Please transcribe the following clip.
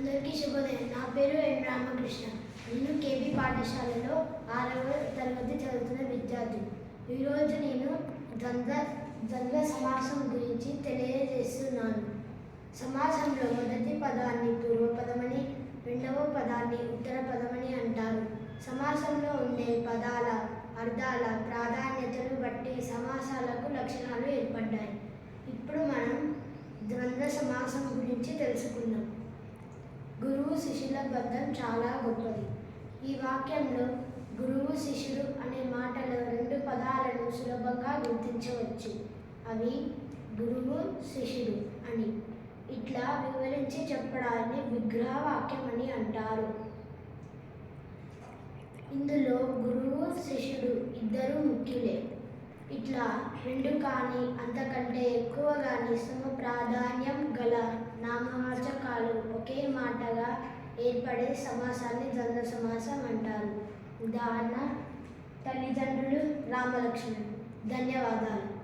అందరికీ శుభోదయం. నా పేరు ఎన్ రామకృష్ణ. నేను కేబీ పాఠశాలలో ఆరవ తరగతి చదువుతున్న విద్యార్థి ఈరోజు నేను ద్వంద్వ ద్వంద్వ సమాసం గురించి తెలియజేస్తున్నాను. సమాసంలో మొదటి పదాన్ని పూర్వపదమని రెండవ పదాన్ని ఉత్తర పదమని అంటారు. సమాసంలో ఉండే పదాల అర్థాల ప్రాధాన్యతను బట్టి సమాసాలకు లక్షణాలు ఏర్పడ్డాయి. ఇప్పుడు మనం ద్వంద్వ సమాసం గురించి తెలుసుకుందాం. గురువు బంధం చాలా గొప్పది. ఈ వాక్యంలో గురువు శిష్యుడు అనే మాటలో రెండు పదాలను సులభంగా గుర్తించవచ్చు. అవి గురువు శిష్యుడు అని. ఇట్లా వివరించి చెప్పడాన్ని విగ్రహ వాక్యం అని అంటారు. ఇందులో గురువు శిష్యుడు ఇద్దరు ముఖ్యులే. ఇట్లా రెండు కానీ అంతకంటే ఎక్కువ కానీ సమ ప్రాధాన్యం గల నామవాచకాలు ఒకే మాటగా ఏర్పడే సమాసాన్ని ద్వంద్వ సమాసం అంటారు. ఉదాహరణ తల్లిదండ్రులు రామలక్ష్మణ్. ధన్యవాదాలు.